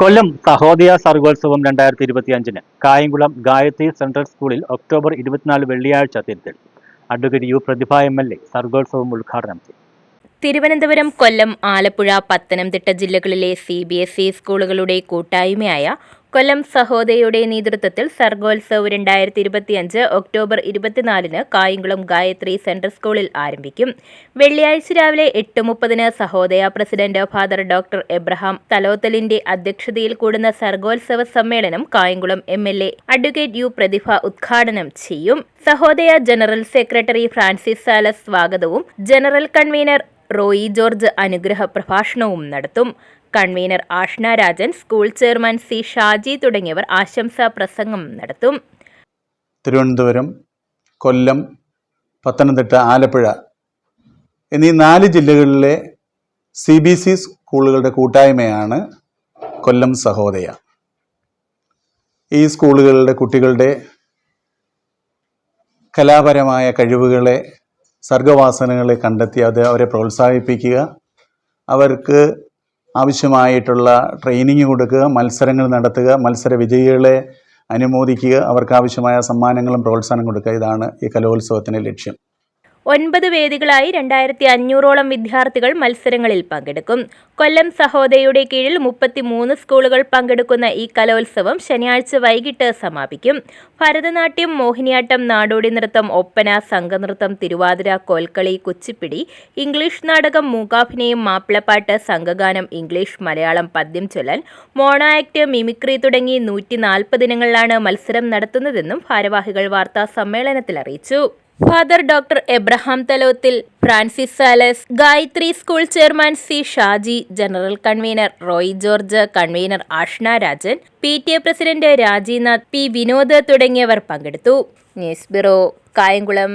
കൊല്ലം സഹോദയ സർഗോത്സവം രണ്ടായിരത്തി ഇരുപത്തി അഞ്ചിന് കായംകുളം ഗായത്രി സെൻട്രൽ സ്കൂളിൽ ഒക്ടോബർ ഇരുപത്തിനാല് വെള്ളിയാഴ്ച തിരുത്തൽ. Advocate U Prathibha M L A സർഗോത്സവം ഉദ്ഘാടനം ചെയ്തു. തിരുവനന്തപുരം കൊല്ലം ആലപ്പുഴ പത്തനംതിട്ട ജില്ലകളിലെ സി ബി എസ് ഇ സ്കൂളുകളുടെ കൂട്ടായ്മയായ കൊല്ലം സഹോദയയുടെ നേതൃത്വത്തിൽ സർഗോത്സവ് രണ്ടായിരത്തി ഇരുപത്തിയഞ്ച് ഒക്ടോബർ ഇരുപത്തിനാലിന് കായംകുളം ഗായത്രി സെൻട്രൽ സ്കൂളിൽ ആരംഭിക്കും. വെള്ളിയാഴ്ച രാവിലെ എട്ട് മുപ്പതിന് Sahodaya president father doctor Abraham തലോത്തലിന്റെ അധ്യക്ഷതയിൽ കൂടുന്ന സർഗോത്സവ സമ്മേളനം Kayamkulam M L A advocate U Prathibha ഉദ്ഘാടനം ചെയ്യും. Sahodaya general secretary Francis Salas സ്വാഗതവും ജനറൽ കൺവീനർ റോയി ജോർജ് അനുഗ്രഹ പ്രഭാഷണവും നടത്തും. Convener Ashna Rajan school chairman C Shaji തുടങ്ങിയവർ ആശംസാ പ്രസംഗം നടത്തും. തിരുവനന്തപുരം കൊല്ലം പത്തനംതിട്ട ആലപ്പുഴ എന്നീ നാല് ജില്ലകളിലെ സി ബി സി സ്കൂളുകളുടെ കൂട്ടായ്മയാണ് കൊല്ലം സഹോദയ. ഈ സ്കൂളുകളുടെ കുട്ടികളുടെ കലാപരമായ കഴിവുകളെ സർഗവാസനകളെ കണ്ടെത്തി അത് അവരെ പ്രോത്സാഹിപ്പിക്കുക അവർക്ക് ആവശ്യമായിട്ടുള്ള ട്രെയിനിങ് കൊടുക്കുക മത്സരങ്ങൾ നടത്തുക മത്സര വിജയികളെ അനുമോദിക്കുക അവർക്ക് ആവശ്യമായ സമ്മാനങ്ങളും പ്രോത്സാഹനം കൊടുക്കുക. ഇതാണ് ഈ കലോത്സവത്തിന്റെ ലക്ഷ്യം. ഒൻപത് വേദികളായി രണ്ടായിരത്തി അഞ്ഞൂറോളം വിദ്യാർത്ഥികൾ മത്സരങ്ങളിൽ പങ്കെടുക്കും. കൊല്ലം സഹോദയുടെ കീഴിൽ മുപ്പത്തിമൂന്ന് സ്കൂളുകൾ പങ്കെടുക്കുന്ന ഈ കലോത്സവം ശനിയാഴ്ച വൈകിട്ട് സമാപിക്കും. ഭരതനാട്യം മോഹിനിയാട്ടം നാടോടി നൃത്തം ഒപ്പന സംഘനൃത്തം തിരുവാതിര കോൽക്കളി കുച്ചിപ്പിടി ഇംഗ്ലീഷ് നാടകം മൂകാഭിനയം മാപ്പിളപ്പാട്ട് സംഘഗാനം ഇംഗ്ലീഷ് മലയാളം പദ്യം ചൊല്ലൽ മോണോ മിമിക്രി തുടങ്ങി നൂറ്റി നാൽപ്പത് ഇനങ്ങളിലാണ് മത്സരം നടത്തുന്നതെന്നും ഭാരവാഹികൾ വാർത്താ സമ്മേളനത്തിൽ അറിയിച്ചു. Father doctor Abraham Thalothil Francis Salas Gayatri school chairman C Shaji general convener Roy George convener Ashna Rajan P T A president Rajinath P Vinod തുടങ്ങിയവർ പങ്കെടുത്തു. News bureau Kayamkulam.